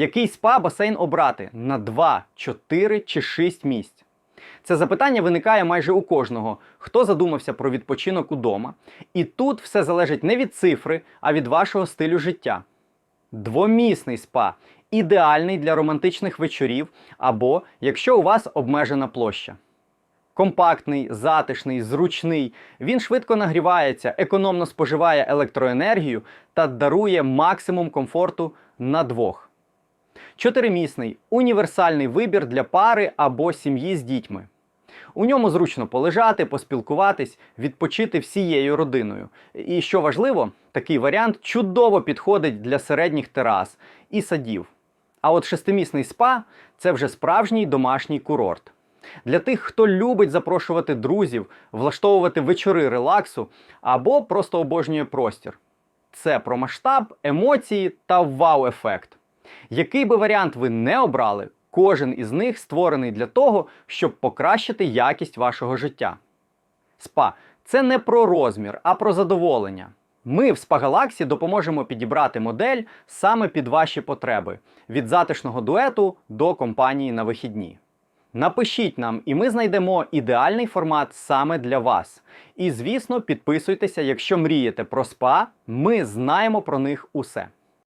Який спа басейн обрати на 2, 4 чи 6 місць? Це запитання виникає майже у кожного, хто задумався про відпочинок удома. І тут все залежить не від цифри, а від вашого стилю життя. Двомісний спа ідеальний для романтичних вечорів, або якщо у вас обмежена площа. Компактний, затишний, зручний. Він швидко нагрівається, економно споживає електроенергію та дарує максимум комфорту на двох. Чотиримісний універсальний вибір для пари або сім'ї з дітьми. У ньому зручно полежати, поспілкуватись, відпочити всією родиною. І що важливо, такий варіант чудово підходить для середніх терас і садів. А от шестимісний спа це вже справжній домашній курорт. Для тих, хто любить запрошувати друзів, влаштовувати вечори релаксу або просто обожнює простір. Це про масштаб, емоції та вау-ефект. Який би варіант ви не обрали, кожен із них створений для того, щоб покращити якість вашого життя. Спа це не про розмір, а про задоволення. Ми в Спагалаксі допоможемо підібрати модель саме під ваші потреби від затишного дуету до компанії на вихідні. Напишіть нам, і ми знайдемо ідеальний формат саме для вас. І звісно, підписуйтеся, якщо мрієте про спа, ми знаємо про них усе.